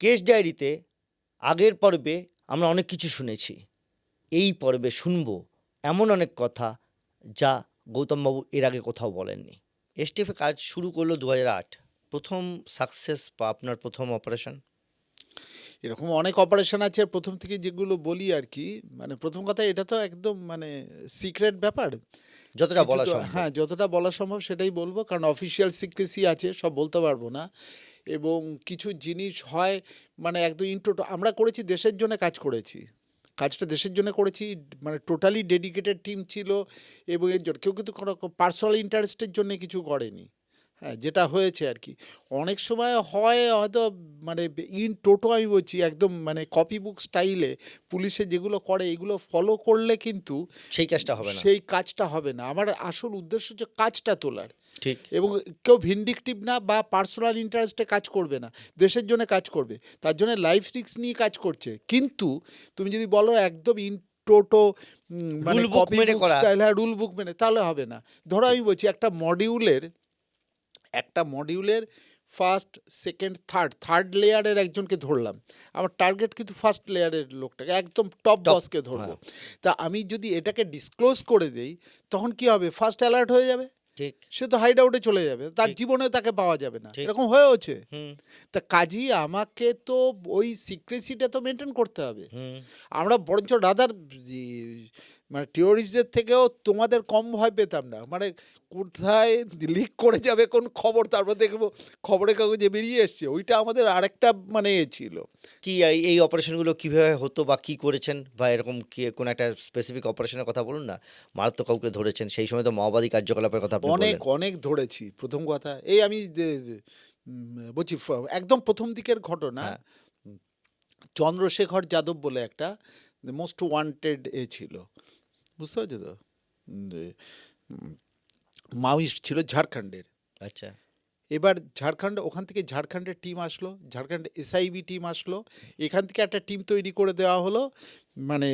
Case ডায়েরিতে আগের পর্বে আমরা অনেক কিছু শুনেছি। এই পর্বে শুনব এমন অনেক কথা যা গৌতমবাবু এর আগে কোথাও বলেননি। এসটিএফে কাজ শুরু করল দু হাজার আট। প্রথম সাকসেস বা আপনার প্রথম অপারেশন? এরকম অনেক অপারেশন আছে প্রথম থেকে যেগুলো বলি আর কি মানে প্রথম কথা এটা তো একদম মানে সিক্রেট ব্যাপার। যতটা বলা সম্ভব। হ্যাঁ যতটা বলা সম্ভব সেটাই বলব কারণ অফিসিয়াল সিক্রেসি আছে সব বলতে পারব না। এবং কিছু জিনিস হয় মানে একদম ইন্টো আমরা করেছি দেশের জন্য কাজ করেছি। কাজটা দেশের জন্য করেছি মানে টোটালি ডেডিকেটেড টিম ছিল এবং এর জন্য কেউ কিন্তু কোনো পার্সোনাল ইন্টারেস্টের জন্য কিছু করেনি। হ্যাঁ যেটা হয়েছে আর কি। অনেক সময় হয় হয়তো মানে ইন টোটো আমি বলছি একদম মানে কপি বুক স্টাইলে পুলিশে যেগুলো করে এগুলো ফলো করলে কিন্তু সেই কাজটা হবে না। সেই কাজটা হবে না। আমার আসল উদ্দেশ্য হচ্ছে কাজটা তোলার। ঠিক। এবং কেউ ভিন্ডিকটিভ না বা পার্সোনাল ইন্টারেস্টে কাজ করবে না। দেশের জন্য কাজ করবে। তার জন্য লাইফ রিস্ক নিয়ে কাজ করছে। কিন্তু তুমি যদি বলো একদম ইন টোটো মানে কপি হ্যাঁ রুল বুক মেনে তাহলে হবে না। ধরো আমি বলছি একটা মডিউলের একটা মডিউলের ফার্স্ট সেকেন্ড থার্ড থার্ড লেয়ারের একজনকে ধরলাম। আমার টার্গেট কিন্তু ফার্স্ট লেয়ারের লোকটাকে একদম টপ বসকে ধরবো। তা আমি যদি এটাকে ডিসক্লোজ করে দেই তখন কি হবে? ফার্স্ট অ্যালার্ট হয়ে যাবে? ঠিক। সে তো হাইড আউটে চলে যাবে তার জীবনে তাকে পাওয়া যাবে না। এরকম হয়েওছে। তা কাজী আমাকে তো ওই সিক্রেসিটা তো মেনটেন করতে হবে। আমরা বরঞ্চ রাদার মানে টিওরিস্টদের থেকেও তোমাদের কম ভয় পেতাম না। মানে কোথায় লিক করে যাবে কোন খবর তারপর দেখব খবরের কাগজে বেরিয়ে এসছে ওইটা আমাদের আরেকটা মানে এ ছিল। কি এই- এই অপারেশনগুলো কীভাবে হতো বা কি করেছেন? বা এরকম কি কোনো একটা স্পেসিফিক অপারেশনের কথা বলুন না? মারাত্মক কাউকে ধরেছেন সেই সময় তো মাওবাদী কার্যকলাপের কথা অনেক অনেক ধরেছি প্রথম কথা। এই আমি বলছি একদম প্রথম দিকের ঘটনা হ্যাঁ। চন্দ্রশেখর যাদব বলে একটা মোস্ট ওয়ান্টেড এ ছিল। বুঝতে পারছ তো? মাওয়িস্ট ছিল ঝাড়খণ্ডের। আচ্ছা। এবার ঝাড়খণ্ড ওখান থেকে ঝাড়খণ্ডের টিম আসলো ঝাড়খণ্ড এসআইবি টিম আসলো। এখান থেকে একটা টিম তৈরি করে দেওয়া হলো মানে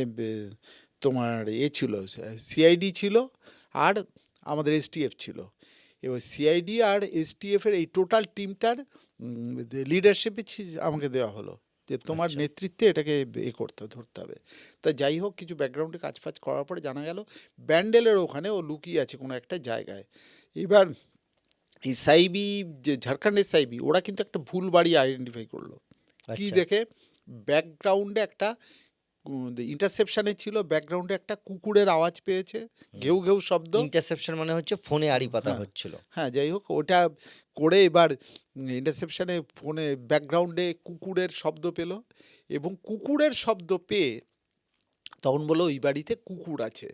তোমার এ ছিল সিআইডি ছিল আর আমাদের এসটিএফ ছিল। এবার সিআইডি আর এসটিএফের এই টোটাল টিমটার লিডারশিপে আমাকে দেওয়া হলো। যে তোমার আচ্ছা। নেতৃত্বে এটাকে এ করতে হবে, ধরতে হবে তা যাই হোক কিছু ব্যাকগ্রাউন্ডে কাজ ফাজ করার পরে জানা গেল ব্যান্ডেলের ওখানে ও লুকিয়ে আছে কোনো একটা জায়গায় এবার সাইবি যে ঝাড়খণ্ড সাইবি ওরা কিন্তু একটা ভুল বাড়ি আইডেন্টিফাই করল কি আচ্ছা। দেখে ব্যাকগ্রাউন্ডে একটা ইন্টারসেপশনে ছিল ব্যাকগ্রাউন্ডে একটা কুকুরের আওয়াজ পেয়েছে ঘেউ ঘেউ শব্দ। ইন্টারসেপশন মানে হচ্ছে ফোনে আড়ি পাতা হ্যাঁ। হচ্ছিল। হ্যাঁ যাই হোক ওটা করে এবার ইন্টারসেপশনে ফোনে ব্যাকগ্রাউন্ডে কুকুরের শব্দ পেল এবং কুকুরের শব্দ পেয়ে তখন বলো ওই বাড়িতে কুকুর আছে।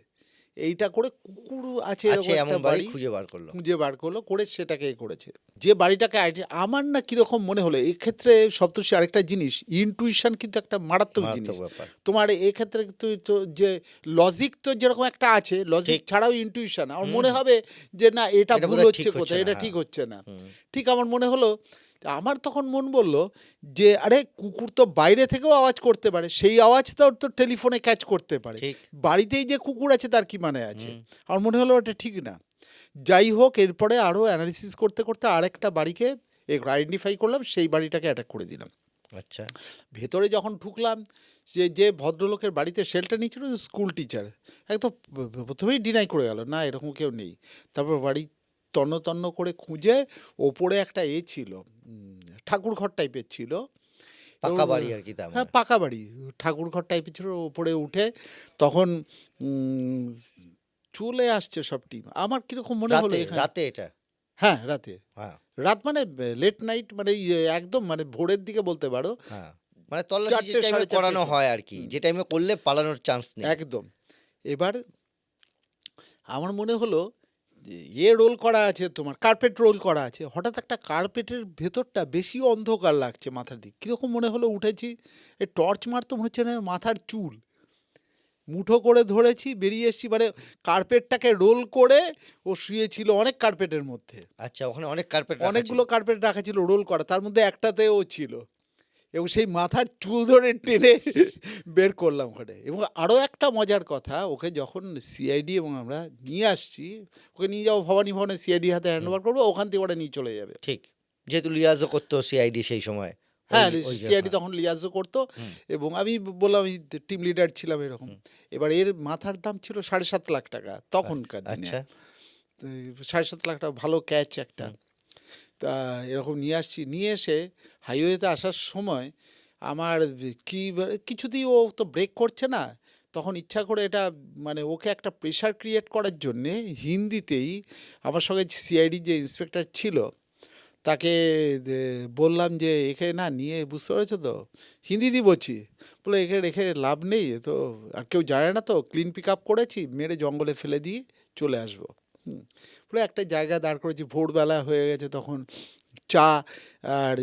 এইটা করে কুকুর আছে এমন একটা বাড়ি খুঁজে বার করল। খুঁজে বার করল করে সেটাকে করেছে। যে বাড়িটাকে আমার না কীরকম মনে হলো এক্ষেত্রে সপ্তর্ষি আরেকটা জিনিস ইনটুইশন কিন্তু একটা মারাত্মক জিনিস। তোমার এক্ষেত্রে তুই তো যে লজিক তো যেরকম একটা আছে লজিক ছাড়াও ইনটুইশন আমার মনে হবে যে না এটা এটা ভুল হচ্ছে কোথায় এটা হ্যাঁ। ঠিক হচ্ছে না। ঠিক আমার মনে হলো তা আমার তখন মন বলল যে আরে কুকুর তো বাইরে থেকেও আওয়াজ করতে পারে। সেই আওয়াজ তো তো টেলিফোনে ক্যাচ করতে পারে। বাড়িতেই যে কুকুর আছে তার কি মানে আছে। আমার মনে হলো এটা ঠিক না। যাই হোক এরপরে আরও অ্যানালিসিস করতে করতে আরেকটা বাড়িকে আইডেন্টিফাই করলাম সেই বাড়িটাকে অ্যাটাক করে দিলাম। আচ্ছা। ভেতরে যখন ঢুকলাম যে যে ভদ্রলোকের বাড়িতে শেলটা নিয়েছিল স্কুল টিচার একদম প্রথমেই ডিনাই করে গেল না এরকম কেউ নেই। তারপর বাড়ি তন্ন তন্ন করে খুঁজে ওপরে একটা এ ছিল ঠাকুর ঘর টাইপের ছিল। পাকা বাড়ি আর কি হ্যাঁ পাকা বাড়ি ঠাকুর ঘর টাইপের ছিল ওপরে উঠে তখন চলে আসছে সব টিম আমার কীরকম মনে হলো রাতে এটা? হ্যাঁ রাতে। হ্যাঁ। রাত মানে লেট নাইট মানে ইয়ে, একদম মানে ভোরের দিকে বলতে পারো। হ্যাঁ। মানে তল্লাশি চারটে, যে টাইমে করানো হয় আর কি। যে টাইমে করলে পালানোর চান্স নেই। একদম। এবার আমার মনে হলো যে এ রোল করা আছে তোমার কার্পেট রোল করা আছে। হঠাৎ একটা কার্পেটের ভেতরটা বেশি অন্ধকার লাগছে মাথার দিক। কীরকম মনে হলো উঠেছি এই টর্চ মারতে মনে হচ্ছে না মাথার চুল। মুঠো করে ধরেছি বেরিয়ে এসেছি মানে কার্পেটটাকে রোল করে ও শুয়েছিল অনেক কার্পেটের মধ্যে। আচ্ছা ওখানে অনেক কার্পেট অনেকগুলো কার্পেট রাখা ছিল রোল করা তার মধ্যে একটাতে ও ছিল। এবং সেই মাথার চুল ধরে টেনে বের করলাম ওখানে। এবং আরও একটা মজার কথা ওকে যখন সিআইডি এবং আমরা নিয়ে আসছি ওকে নিয়ে যাব ভবানী ভবনে সিআইডি হাতে হ্যান্ড ওভার করব ওখান থেকে ওরা নিয়ে চলে যাবে। ঠিক যেহেতু লিয়াজও করতো সিআইডি সেই সময়। হ্যাঁ সিআইডি। তখন লিয়াজও করতো এবং আমি বললাম আমি টিম লিডার ছিলাম এরকম। এবার এর মাথার দাম ছিল সাড়ে সাত লাখ টাকা তখনকার দিনে। আচ্ছা। তো সাড়ে সাত লাখ টাকা ভালো ক্যাচ একটা। এরকম নিয়ে আসছি। নিয়ে এসে হাইওয়েতে আসার সময় আমার কি কিছুতেই ও তো ব্রেক করছে না। তখন ইচ্ছা করে এটা মানে ওকে একটা প্রেশার ক্রিয়েট করার জন্যে হিন্দিতেই আমার সঙ্গে সিআইডি যে ইন্সপেক্টর ছিল, তাকে বললাম যে, একে না নিয়ে বুঝতে পেরেছ তো? হিন্দি দিয়ে বলছি। বলে, একে রেখে লাভ নেই। তো আর কেউ জানে না তো। ক্লিন পিক আপ করেছি, মেরে জঙ্গলে ফেলে দিয়ে চলে আসব। বলে একটা জায়গা দাঁড় করেছি, ভোরবেলা হয়ে গেছে তখন চা আর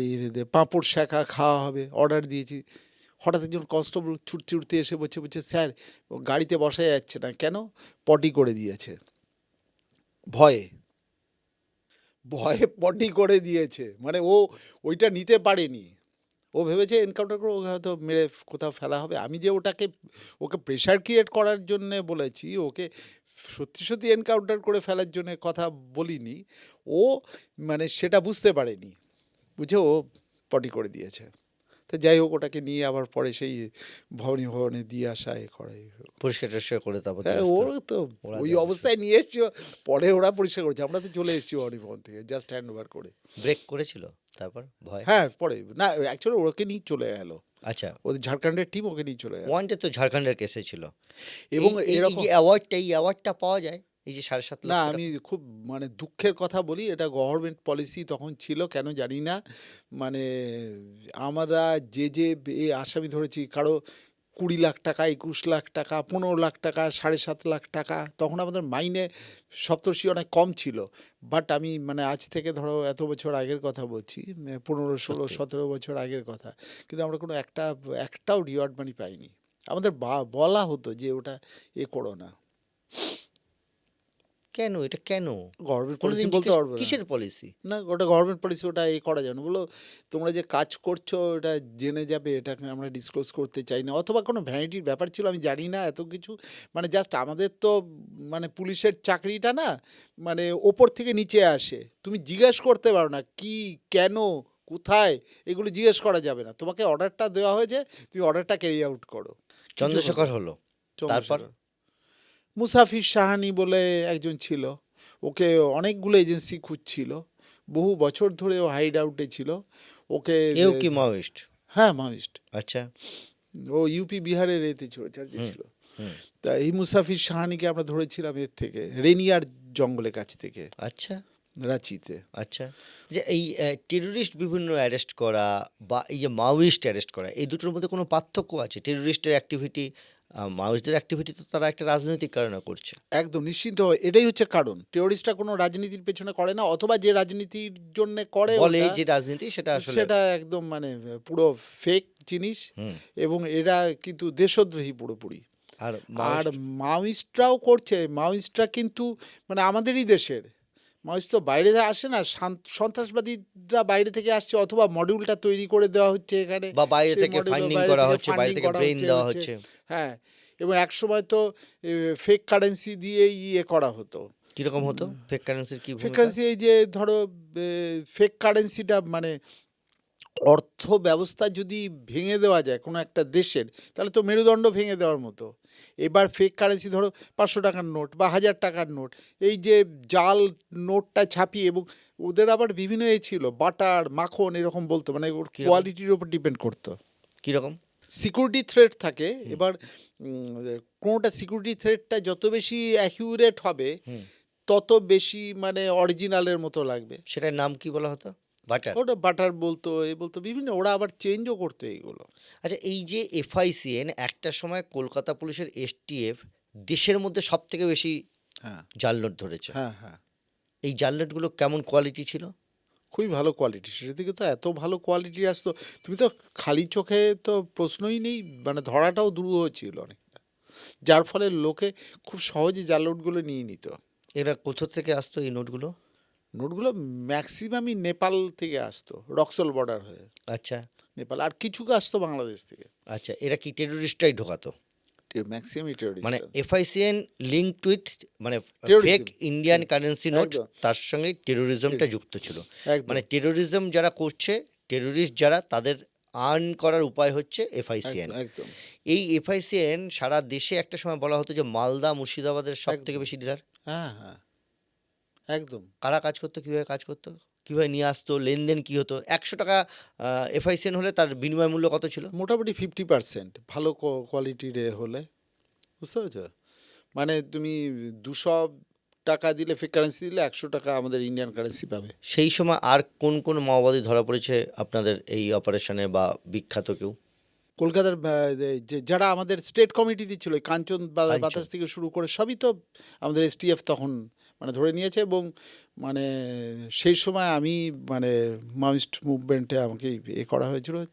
পাঁপড় শাখা খাওয়া হবে অর্ডার দিয়েছি। হঠাৎ একজন কনস্টেবল ছুটতে ছুটতে এসে বলছে বলছে, স্যার গাড়িতে বসা যাচ্ছে না, কেন? পটি করে দিয়েছে। ভয়ে। ভয়ে পটি করে দিয়েছে। মানে ও ওইটা নিতে পারেনি। ও ভেবেছে এনকাউন্টার করে ওকে হয়তো মেরে কোথাও ফেলা হবে। আমি যে ওটাকে, ওকে প্রেশার ক্রিয়েট করার জন্যে বলেছি, ওকে সত্যি সত্যি এনকাউন্টার করে ফেলার জন্য কথা বলিনি। ও মানে সেটা বুঝতে পারেনি। বুঝে ও পটি করে দিয়েছে। তো যাই হোক ওটাকে নিয়ে আবার পরে সেই ভবনী ভবনে দিয়ে আসা এ করে পরিষ্কার টরিষ্কার করে তারপর হ্যাঁ ওর তো ওই অবস্থায় নিয়ে এসছিল পরে ওরা পরিষ্কার করেছে। আমরা তো চলে এসেছি ভবনী ভবন থেকে জাস্ট হ্যান্ড ওভার করে। ব্রেক করেছিল? তারপর? ভয়? হ্যাঁ পরে। না অ্যাকচুয়ালি ওকে নিয়ে চলে গেল আচ্ছা। ওদের ঝাড়খণ্ডের টিম ওকে নিয়ে চলে গেল ওয়ানডে তো ঝাড়খণ্ডের কেসে ছিল। এবং এরকম অ্যাওয়ার্ডটা এই অ্যাওয়ার্ডটা পাওয়া যায়? এই যে সাড়ে সাত লাখ না আমি খুব মানে দুঃখের কথা বলি এটা গভর্নমেন্ট পলিসি তখন ছিল কেন জানি না। মানে আমরা যে যে এ আসামি ধরেছি কারও কুড়ি লাখ টাকা একুশ লাখ টাকা পনেরো লাখ টাকা সাড়ে সাত লাখ টাকা তখন আমাদের মাইনে সপ্তর্ষি অনেক কম ছিল। বাট আমি মানে আজ থেকে ধরো এত বছর আগের কথা বলছি পনেরো ষোলো সতেরো বছর আগের কথা। কিন্তু আমরা কোনো একটা একটাও রিওয়ার্ড মানি পাইনি। আমাদের বা- বলা হতো যে ওটা এ করো না। কেন? এটা কেন? গভর্নমেন্ট পলিসি বলতে পারব কিসের পলিসি না ওটা গভর্নমেন্ট পলিসি ওটা এ করা যাবে না। বলো তোমরা যে কাজ করছ এটা জেনে যাবে এটাকে আমরা ডিসক্লোজ করতে চাই না। অথবা কোনো ভ্যানিটির ব্যাপার ছিল আমি জানি না এত কিছু। মানে জাস্ট আমাদের তো মানে পুলিশের চাকরিটা না মানে ওপর থেকে নিচে আসে। তুমি জিজ্ঞেস করতে পারো না কি কেন কোথায়? এগুলো জিজ্ঞেস করা যাবে না। তোমাকে অর্ডারটা দেওয়া হয়েছে তুমি অর্ডারটা ক্যারি আউট করো। চন্দ্রশেখর হলো। তারপর? মুসাফির সাহানি বলে একজন ছিল। ওকে অনেকগুলো এজেন্সি খুঁজছিল। বহু বছর ধরে ও হাইড আউটে ছিল। ওকে এও কি মাওয়িস্ট হ্যাঁ মাওয়িস্ট আচ্ছা। ও ইউপি বিহারের এতে ছিল ছিল। তা এই মুসাফির সাহানিকে আমরা ধরেছিলাম এর থেকে রেনিয়ার জঙ্গলের কাছ থেকে। আচ্ছা। রাঁচিতে। আচ্ছা। যে এই টেরোরিস্ট বিভিন্ন অ্যারেস্ট করা বা এই যে মাওয়িস্ট অ্যারেস্ট করা এই দুটোর মধ্যে কোনো পার্থক্য আছে? টেরোরিস্টের অ্যাক্টিভিটি মাওয়িস্টদের অ্যাক্টিভিটি তো তারা একটা রাজনৈতিক কারণে করছে। একদম নিশ্চিন্ত এটাই হচ্ছে কারণ। টেরোরিস্টরা কোনো রাজনীতির পেছনে করে না অথবা যে রাজনীতির জন্য করে বলে যে রাজনীতি সেটা আসলে সেটা একদম মানে পুরো ফেক জিনিস এবং এরা কিন্তু দেশদ্রোহী পুরোপুরি। আর আর মাওয়িস্ট মাওয়িস্টরাও করছে। মাওয়িস্টরা কিন্তু মানে আমাদেরই দেশের। মাওয়িস্ট তো বাইরে আসে না সন্ত্রাসবাদীরা বাইরে থেকে আসছে অথবা মডিউলটা তৈরি করে দেওয়া হচ্ছে এখানে। বা বাইরে থেকে ফান্ডিং করা হচ্ছে বাইরে থেকে ব্রেন দেওয়া। হচ্ছে। হ্যাঁ এবং এক সময় তো ফেক কারেন্সি দিয়ে ইয়ে করা হতো। কীরকম হতো? ফেক কারেন্সির কি ফেক কারেন্সি এই যে ধরো ফেক কারেন্সিটা মানে অর্থ ব্যবস্থা যদি ভেঙে দেওয়া যায় কোনো একটা দেশের তাহলে তো মেরুদণ্ড ভেঙে দেওয়ার মতো। এবার ফেক কারেন্সি ধরো পাঁচশো টাকার নোট বা হাজার টাকার নোট এই যে জাল নোটটা ছাপিয়ে এবং ওদের আবার বিভিন্ন এ ছিল বাটার মাখন এরকম বলতো মানে ওর কোয়ালিটির উপর ডিপেন্ড করতো। কীরকম? সিকিউরিটি থ্রেট থাকে এবার কোনোটা সিকিউরিটি থ্রেটটা যত বেশি অ্যাকিউরেট হবে তত বেশি মানে অরিজিনালের মতো লাগবে। সেটার নাম কি বলা হতো? বাটার ওটা বাটার বলতো এ বলতো বিভিন্ন ওরা আবার চেঞ্জও করতো এইগুলো। আচ্ছা এই যে এফআইসিএন একটা সময় কলকাতা পুলিশের এসটিএফ দেশের মধ্যে সব থেকে বেশি হ্যাঁ। জাল নোট ধরেছে। হ্যাঁ হ্যাঁ। এই জাল নোটগুলো কেমন কোয়ালিটি ছিল? খুবই ভালো কোয়ালিটি সেদিকে তো এত ভালো কোয়ালিটি আসতো তুমি তো খালি চোখে তো প্রশ্নই নেই মানে ধরাটাও দূর ছিল অনেকটা। যার ফলে লোকে খুব সহজে জাল নোটগুলো নিয়ে নিত। এরা কোথা থেকে আসতো এই নোটগুলো? নোটগুলো ম্যাক্সিমামই নেপাল থেকে আসতো রক্সল বর্ডার হয়ে। আচ্ছা। নেপাল আর কিছু আসতো বাংলাদেশ থেকে। আচ্ছা এরা কি টেরোরিস্টরাই ঢোকাতো? ম্যাক্সিমামই টেরোরিস্ট মানে এফআইসিএন লিঙ্ক উইথ মানে ফেক ইন্ডিয়ান কারেন্সি নোট তার সঙ্গে টেরোরিজমটা যুক্ত ছিল। মানে টেরোরিজম যারা করছে টেরোরিস্ট যারা তাদের আর্ন করার উপায় হচ্ছে এফআইসিএন। এই এফআইসিএন সারা দেশে একটা সময় বলা হতো যে মালদা মুর্শিদাবাদের সব থেকে বেশি ডিলার হ্যাঁ হ্যাঁ। একদম। কারা কাজ করতো কীভাবে কাজ করতো কীভাবে নিয়ে আসতো লেনদেন কী হতো একশো টাকা এফআইসিএন হলে তার বিনিময় মূল্য কত ছিল? মোটামুটি ফিফটি পার্সেন্ট ভালো কোয়ালিটির হলে। বুঝতে পেরেছ? মানে তুমি দুশো টাকা দিলে ফেক কারেন্সি দিলে একশো টাকা আমাদের ইন্ডিয়ান কারেন্সি পাবে। সেই সময় আর কোন কোন মাওবাদী ধরা পড়েছে আপনাদের এই অপারেশনে বা বিখ্যাত কেউ? কলকাতার যে যারা আমাদের স্টেট কমিটি দিচ্ছিল কাঞ্চন। বাতাস থেকে শুরু করে সবই তো আমাদের এসটিএফ তখন মানে ধরে নিয়েছে এবং মানে সেই সময় আমি মানে মাউইস্ট মুভমেন্টে আমাকে এ করা হয়েছিল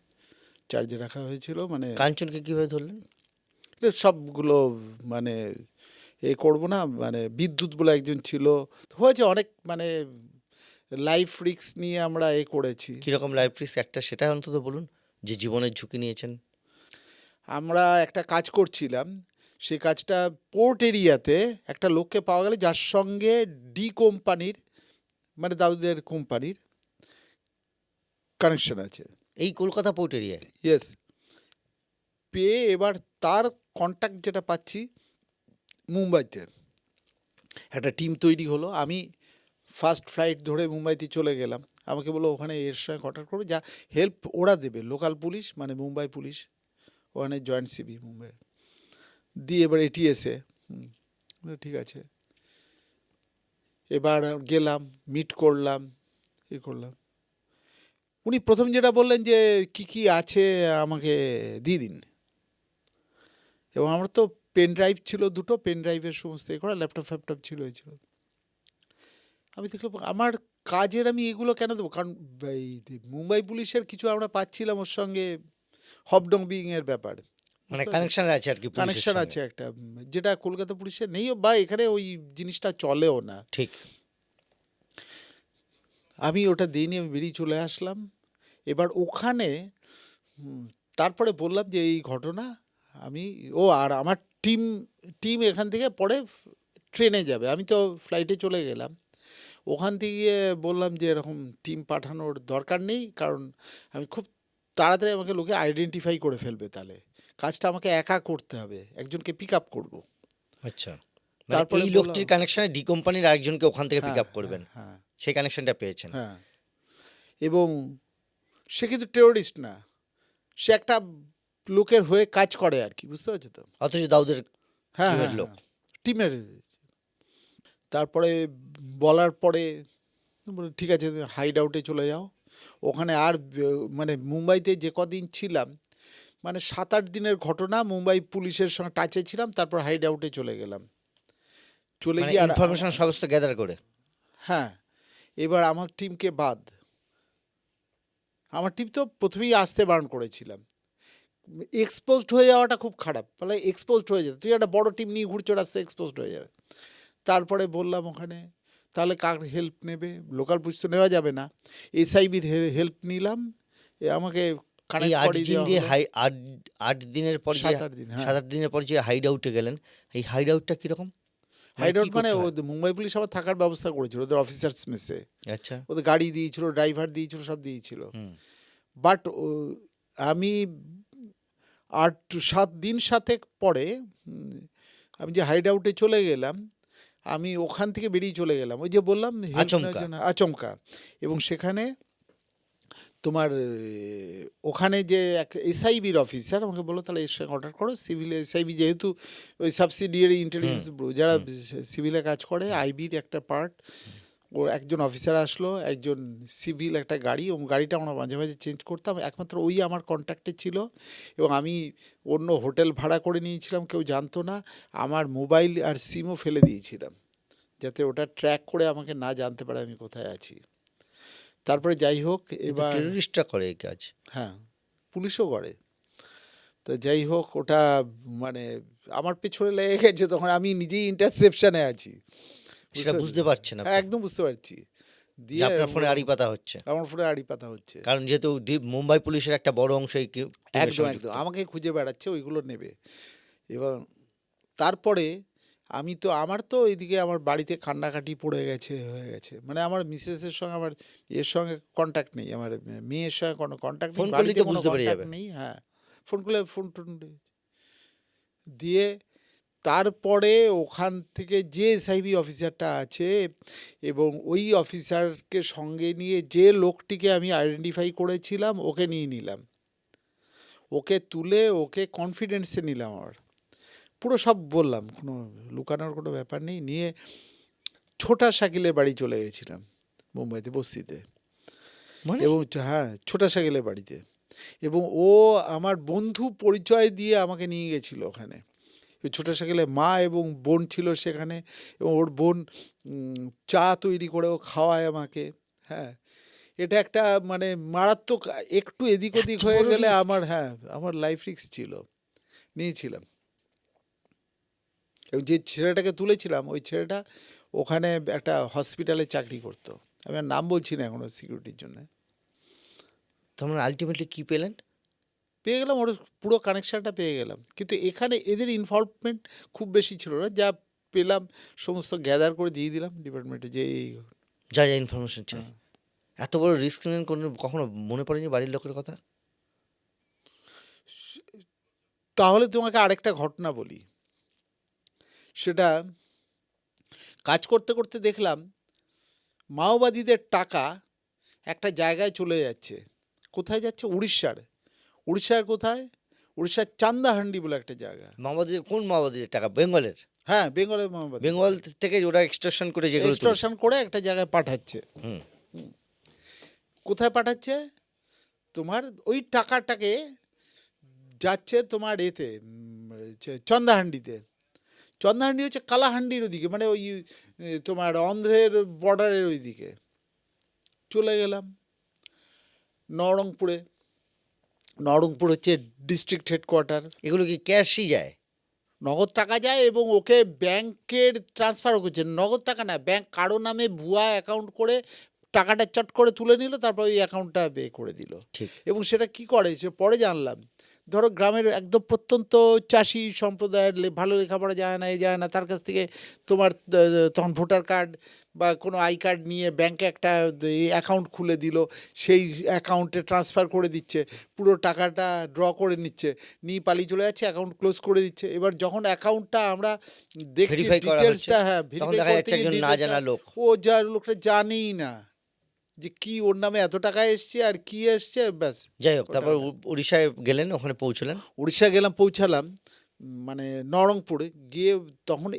চার্জে রাখা হয়েছিল মানে কাঞ্চনকে কীভাবে ধরলেন? সবগুলো মানে এ করব না মানে বিদ্যুৎ বলে একজন ছিল হয়েছে অনেক মানে লাইফ রিক্স নিয়ে আমরা এ করেছি। কীরকম লাইফ রিস্ক একটা সেটা অন্তত বলুন যে জীবনের ঝুঁকি নিয়েছেন। আমরা একটা কাজ করছিলাম সেই কাজটা পোর্ট এরিয়াতে একটা লোককে পাওয়া গেল যার সঙ্গে ডি কোম্পানির মানে দাউদের কোম্পানির কানেকশন আছে। এই কলকাতা পোর্ট এরিয়ায়? ইয়েস পেয়ে এবার তার কন্ট্যাক্ট যেটা পাচ্ছি মুম্বাইতে। একটা টিম তৈরি হলো। আমি ফার্স্ট ফ্লাইট ধরে মুম্বাইতে চলে গেলাম। আমাকে বলল ওখানে এর সঙ্গে কন্ট্যাক্ট করবে যা হেল্প ওরা দেবে। লোকাল পুলিশ মানে মুম্বাই পুলিশ ওখানে জয়েন্ট সিবি মুম্বাই। দিয়ে এবার এটিএসে ঠিক আছে। এবার গেলাম মিট করলাম, এ করলাম। উনি প্রথম যেটা বললেন যে, কি কি আছে আমাকে দিয়ে দিন। এবং আমার তো পেন ড্রাইভ ছিল দুটো পেন ড্রাইভের সমস্ত এ করা ল্যাপটপ ফ্যাপটপ ছিল এই ছিল। আমি দেখলাম, আমার কাজের আমি এগুলো কেন দেবো? কারণ এই মুম্বাই পুলিশের কিছু আমরা পাচ্ছিলাম ওর সঙ্গে হবডং বিং এর ব্যাপার। মানে কানেকশন আছে আর কি কানেকশন আছে একটা। যেটা কলকাতা পুলিশের নেই বা এখানে ওই জিনিসটা চলেও না। ঠিক। আমি ওটা দিইনি আমি বেরিয়ে চলে আসলাম। এবার ওখানে তারপরে বললাম যে এই ঘটনা আমি ও আর আমার টিম টিম এখান থেকে পরে ট্রেনে যাবে। আমি তো ফ্লাইটে চলে গেলাম। ওখান থেকে বললাম যে এরকম টিম পাঠানোর দরকার নেই কারণ আমি খুব তাড়াতাড়ি আমাকে লোকে আইডেন্টিফাই করে ফেলবে তাহলে। কাজটা আমাকে একা করতে হবে একজনকে পিক আপ করব। আচ্ছা। তারপরে তারপরে এই লোকটির কানেকশনে ডি কোম্পানির আরেকজনকে ওখান থেকে পিক আপ হ্যাঁ, করবেন। হ্যাঁ সেই কানেকশনটা পেয়েছেন। হ্যাঁ। এবং সে কিন্তু টেরোরিস্ট না। সে একটা লোকের হয়ে কাজ করে আর কি বুঝতে পারছ তো? অথচ দাউদের হ্যাঁ হ্যাঁ, লোক। হ্যাঁ, টিমের তারপরে বলার পরে ঠিক আছে হাইড আউটে চলে যাও। ওখানে আর মানে মুম্বাইতে যে কদিন ছিলাম মানে সাত আট দিনের ঘটনা মুম্বাই পুলিশের সঙ্গে টাচে ছিলাম তারপর হাইড আউটে চলে গেলাম। চলে মানে গিয়ে ইনফরমেশন সমস্ত গ্যাদার করে? হ্যাঁ এবার আমার টিমকে বাদ। আমার টিম তো প্রথমেই আসতে বারণ করেছিলাম। এক্সপোজড হয়ে যাওয়াটা খুব খারাপ মানে এক্সপোজড হয়ে যেত। তুই একটা বড় টিম নিয়ে ঘুরছো রাস্তায় এক্সপোজড হয়ে যাবে। তারপরে বললাম ওখানে তাহলে কার হেল্প নেবে? লোকাল পুলিশ তো নেওয়া যাবে না। এসআইবির হেল্প নিলাম। এ আমাকে এই আট দিন হলো। হাই আট আট দিনের পর যে সাত আট হ্যাঁ। দিনের পর যে হাইড আউটে গেলেন এই হাইড আউটটা কীরকম হাইড আউট মানে? ওদের মুম্বাই পুলিশ আমার থাকার ব্যবস্থা করেছিল ওদের অফিসার্স মেসে আচ্ছা। ওদের গাড়ি দিয়েছিল ড্রাইভার দিয়েছিল সব দিয়েছিল। বাট আমি আট সাত দিন সাথে পরে আমি যে হাইড আউটে চলে গেলাম আমি ওখান থেকে বেরিয়ে চলে গেলাম। ওই যে বললাম আচমকা। এবং সেখানে তোমার ওখানে যে এক এসআইবির অফিসার আমাকে বলো তাহলে এর সঙ্গে অর্ডার করো সিভিল এসআইবি যেহেতু ওই সাবসিডিয়ারি ইন্টেলিজেন্স যারা সিভিলে কাজ করে আইবির একটা পার্ট ওর একজন অফিসার আসলো একজন সিভিল একটা গাড়ি ও গাড়িটা আমরা মাঝে মাঝে চেঞ্জ করতাম একমাত্র ওই আমার কন্ট্যাক্টে ছিল এবং আমি অন্য হোটেল ভাড়া করে নিয়েছিলাম কেউ জানতো না আমার মোবাইল আর সিমও ফেলে দিয়েছিলাম যাতে ওটা ট্র্যাক করে আমাকে না জানতে পারে আমি কোথায় আছি। তারপরে যাই হোক এবার টেরোরিস্টরা করে এই কাজ। হ্যাঁ পুলিশও করে। তো যাই হোক ওটা মানে আমার পেছনে লেগে গেছে তখন আমি নিজেই ইন্টারসেপশনে আছি। সেটা বুঝতে পারছেন না হ্যাঁ একদম বুঝতে পারছি। দিয়ে আপনার ফোনে আড়ি পাতা হচ্ছে। আমার ফোনে আড়ি পাতা হচ্ছে। কারণ যেহেতু মুম্বাই পুলিশের একটা বড় অংশ একদম একদম। আমাকে খুঁজে বেড়াচ্ছে ওইগুলো নেবে। এবং তারপরে আমি তো আমার তো এদিকে আমার বাড়িতে কান্নাকাটি পড়ে গেছে হয়ে গেছে। মানে আমার মিসেসের সঙ্গে আমার এর সঙ্গে কন্ট্যাক্ট নেই আমার মেয়ের সঙ্গে কোনো কন্ট্যাক্ট নেই বাড়িতে কোনো কন্ট্যাক্ট নেই হ্যাঁ। ফোন করলে ফোন টোন দিয়ে তারপরে ওখান থেকে যে এসআইবি অফিসারটা আছে এবং ওই অফিসারকে সঙ্গে নিয়ে যে লোকটিকে আমি আইডেন্টিফাই করেছিলাম ওকে নিয়ে নিলাম। ওকে তুলে ওকে কনফিডেন্সে নিলাম আমার পুরো সব বললাম কোনো লুকানোর কোনো ব্যাপার নেই। নিয়ে ছোটা শাকিলের বাড়ি চলে গেছিলাম মুম্বাইতে বস্তিতে। মানে? এবং হ্যাঁ ছোটা শাকিলের বাড়িতে। এবং ও আমার বন্ধু পরিচয় দিয়ে আমাকে নিয়ে গেছিল ওখানে। ছোটা শাকিলে মা এবং বোন ছিল সেখানে এবং ওর বোন চা তৈরি করে ও খাওয়ায় আমাকে হ্যাঁ। এটা একটা মানে মারাত্মক একটু এদিক ওদিক হয়ে গেলে আমার হ্যাঁ আমার লাইফ রিক্স ছিল। নিয়েছিলাম। এবং যে ছেলেটাকে তুলেছিলাম ওই ছেলেটা ওখানে একটা হসপিটালে চাকরি করতো। আমি আর নাম বলছি না এখনও সিকিউরিটির জন্য। তার মানে আলটিমেটলি কী পেলেন? পেয়ে গেলাম ওর পুরো কানেকশানটা পেয়ে গেলাম। কিন্তু এখানে এদের ইনভলভমেন্ট খুব বেশি ছিল না যা পেলাম সমস্ত গ্যাদার করে দিয়ে দিলাম ডিপার্টমেন্টে যে এই যা যা ইনফরমেশন চাই। এত বড় রিস্ক নেন কোনো কখনো মনে পড়েনি বাড়ির লোকের কথা? তাহলে তোমাকে আরেকটা ঘটনা বলি। সেটা কাজ করতে করতে দেখলাম মাওবাদীদের টাকা একটা জায়গায় চলে যাচ্ছে। কোথায় যাচ্ছে? উড়িষ্যার। উড়িষ্যার কোথায়? উড়িষ্যার চান্দাহান্ডি বলে একটা জায়গা। মাওবাদীদের কোন মাওবাদীদের টাকা? বেঙ্গলের? হ্যাঁ বেঙ্গলের মাওবাদী। বেঙ্গল থেকে ওরা এক্সট্রাকশন করে যেগুলো তুলে- এক্সটর্শন করে একটা জায়গায় পাঠাচ্ছে। হুম। কোথায় পাঠাচ্ছে? তোমার ওই টাকাটাকে যাচ্ছে তোমার এতে চন্দাহান্ডিতে। চন্দাহান্ডি হচ্ছে কালাহান্ডির ওদিকে মানে ওই তোমার অন্ধ্রের বর্ডারের ওইদিকে। চলে গেলাম নরংপুরে। নরংপুর হচ্ছে ডিস্ট্রিক্ট হেডকোয়ার্টার এগুলো কি ক্যাশই যায়? নগদ টাকা যায় এবং ওকে ব্যাংকের ট্রান্সফারও করছে। নগদ টাকা না ব্যাংক কারও নামে ভুয়া অ্যাকাউন্ট করে টাকাটা চট করে তুলে নিল তারপর ওই অ্যাকাউন্টটা বে করে দিল। ঠিক। এবং সেটা কি করে? সে পরে জানলাম ধরো গ্রামের একদম প্রত্যন্ত চাষি সম্প্রদায়ের ভালো লেখাপড়া যায় না এ যায় না তার কাছ থেকে তোমার তখন ভোটার কার্ড বা কোনো আই কার্ড নিয়ে ব্যাংকে একটা অ্যাকাউন্ট খুলে দিল সেই অ্যাকাউন্টে ট্রান্সফার করে দিচ্ছে পুরো টাকাটা ড্র করে নিচ্ছে নিয়ে পালিয়ে চলে যাচ্ছে অ্যাকাউন্ট ক্লোজ করে দিচ্ছে। এবার যখন অ্যাকাউন্টটা আমরা দেখছি ডিটেলসটা হ্যাঁ করতে না জানা লোক। ও যার লোকটা জানেই না। যে কি ওর নামে এত টাকা এসছে আর কি এসছে ব্যাস। যাই হোক তারপর উড়িষ্যায় গেলেন ওখানে পৌঁছলেন। উড়িষ্যা গেলাম পৌঁছালাম মানে নরংপুরে। গিয়ে তখন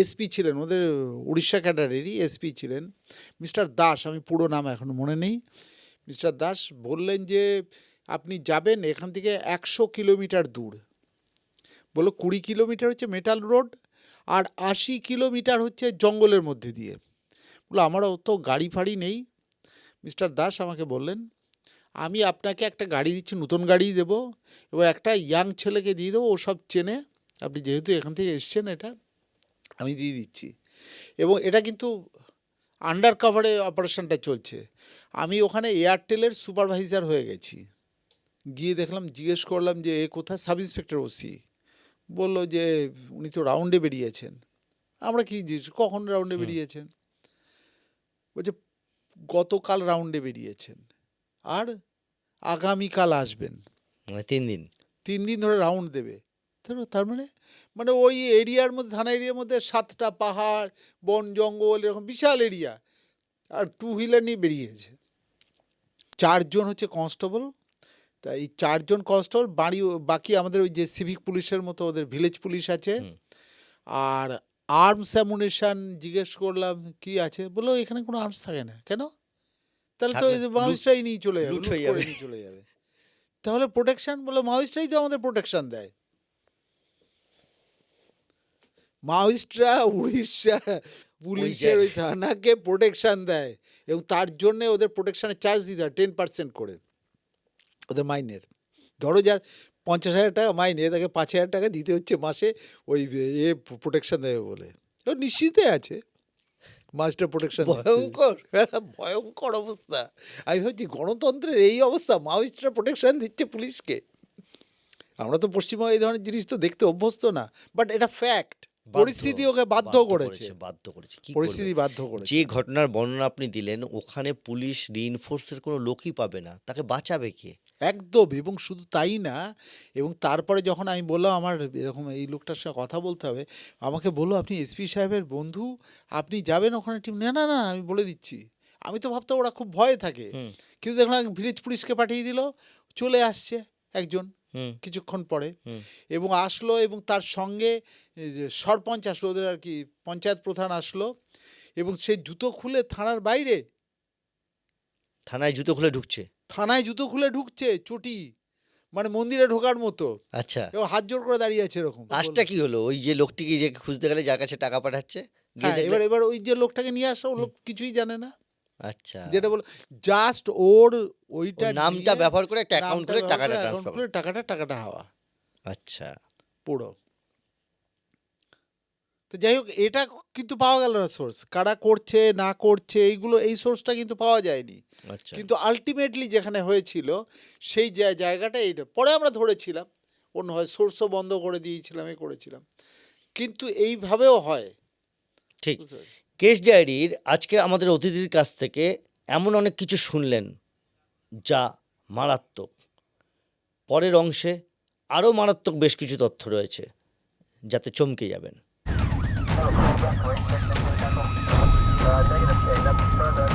এসপি ছিলেন ওদের উড়িষ্যা ক্যাডারেরই এসপি ছিলেন মিস্টার দাস আমি পুরো নাম এখনও মনে নেই। মিস্টার দাস বললেন যে আপনি যাবেন এখান থেকে একশো কিলোমিটার দূর। বলল কুড়ি কিলোমিটার হচ্ছে মেটাল রোড আর আশি কিলোমিটার হচ্ছে জঙ্গলের মধ্যে দিয়ে। বলল আমার অত গাড়ি ফাড়ি নেই। মিস্টার দাস আমাকে বললেন আমি আপনাকে একটা গাড়ি দিচ্ছি নতুন গাড়ি দেবো এবং একটা ইয়াং ছেলেকে দিয়ে দেবো ও সব চেনে। আপনি যেহেতু এখান থেকে এসছেন এটা আমি দিয়ে দিচ্ছি। এবং এটা কিন্তু আন্ডার কাভারে অপারেশনটা চলছে। আমি ওখানে এয়ারটেলের সুপারভাইজার হয়ে গেছি। গিয়ে দেখলাম জিজ্ঞেস করলাম যে এ কোথায়? সাব ইন্সপেক্টর ওসি বলল যে উনি তো রাউন্ডে বেরিয়েছেন। আমরা কি জিজ্ঞেস কখন রাউন্ডে বেরিয়েছেন? বলছে গতকাল রাউন্ডে বেরিয়েছেন। আর আগামীকাল আসবেন। মানে তিন দিন। তিন দিন ধরে রাউন্ড দেবে। তার- তার মানে মানে ওই এরিয়ার মধ্যে থানা এরিয়ার মধ্যে সাতটা পাহাড় বন জঙ্গল এরকম বিশাল এরিয়া। আর টু হুইলার নিয়ে বেরিয়েছে। চারজন হচ্ছে কনস্টেবল তা এই চারজন কনস্টেবল বাড়ি বাকি আমাদের ওই যে সিভিক পুলিশের মতো ওদের ভিলেজ পুলিশ আছে। আর আর্মস অ্যামুনেশন জিজ্ঞেস করলাম কি আছে? বলল এখানে কোনো আর্মস থাকে না। কেন? তাহলে তো মানুষটাই নিয়ে চলে যাবে। নিয়ে চলে যাবে। তাহলে প্রোটেকশন বলে মাওয়িস্টরাই তো আমাদের প্রোটেকশন দেয়। মাওয়িস্টরা উড়িষ্যা পুলিশের ওই থানাকে প্রোটেকশন দেয় এবং তার জন্য ওদের প্রোটেকশনের চার্জ দিতে হয় টেন পার্সেন্ট করে ওদের মাইনের। ধরো যার পঞ্চাশ হাজার টাকা মাইনে তাকে পাঁচ হাজার টাকা দিতে হচ্ছে মাসে ওই এ প্রোটেকশন দেবে বলে। ও নিশ্চিতে আছে। মাস্টার প্রোটেকশন ভয়ঙ্কর। ভয়ঙ্কর অবস্থা। আমি ভাবছি গণতন্ত্রের এই অবস্থা মাওয়িস্টরা প্রোটেকশন দিচ্ছে পুলিশকে। আমরা তো পশ্চিমবঙ্গে এই ধরনের জিনিস তো দেখতে অভ্যস্ত না বাট এটা ফ্যাক্ট পরিস্থিতি ওকে বাধ্য করেছে। বাধ্য করেছে। কি পরিস্থিতি বাধ্য করেছে। যে ঘটনার বর্ণনা আপনি দিলেন ওখানে পুলিশ রিইনফোর্সের কোনো লোকই পাবে না। তাকে বাঁচাবে কে? একদম এবং শুধু তাই না এবং তারপরে যখন আমি বললাম আমার এরকম এই লোকটার সঙ্গে কথা বলতে হবে আমাকে বলল আপনি এসপি সাহেবের বন্ধু? আপনি যাবেন ওখানে টিম না না না আমি বলে দিচ্ছি। আমি তো ভাবতাম ওরা খুব ভয়ে থাকে। কিন্তু দেখলাম ভিলেজ পুলিশকে পাঠিয়ে দিল চলে আসছে একজন কিছুক্ষণ পরে। এবং আসলো এবং তার সঙ্গে সরপঞ্চ আসলো ওদের আর কি পঞ্চায়েত প্রধান আসলো এবং সে জুতো খুলে থানার বাইরে থানায় জুতো খুলে ঢুকছে? থানায় জুতো খুলে ঢুকছে চটি মানে মন্দিরে ঢোকার মতো। আচ্ছা। এবং হাত জোর করে দাঁড়িয়ে আছে এরকম। কাজটা কি হলো? ওই যে লোকটিকে যে খুঁজতে গেলে যার কাছে টাকা পাঠাচ্ছে হ্যাঁ এবার এবার ওই যে লোকটাকে নিয়ে আসা ও লোক কিছুই জানে না। আচ্ছা। যেটা বলো জাস্ট ওর ওইটা নামটা ব্যবহার করে একটা অ্যাকাউন্ট খুলে টাকাটা ট্রান্সফার খুলে টাকাটা টাকাটা হাওয়া। আচ্ছা। পুরো। তো যাই হোক এটা কিন্তু পাওয়া গেল না সোর্স কারা করছে না করছে এইগুলো এই সোর্সটা কিন্তু পাওয়া যায়নি। আচ্ছা। কিন্তু আলটিমেটলি যেখানে হয়েছিল সেই জায়- জায়গাটা এইটা। পরে আমরা ধরেছিলাম অন্য হয় সোর্সও বন্ধ করে দিয়েছিলাম এ করেছিলাম। কিন্তু এইভাবেও হয়। ঠিক? কেস ডায়েরির আজকে আমাদের অতিথির কাছ থেকে এমন অনেক কিছু শুনলেন যা মারাত্মক। পরের অংশে আরও মারাত্মক বেশ কিছু তথ্য রয়েছে যাতে চমকে যাবেন। Negative, okay, that's further.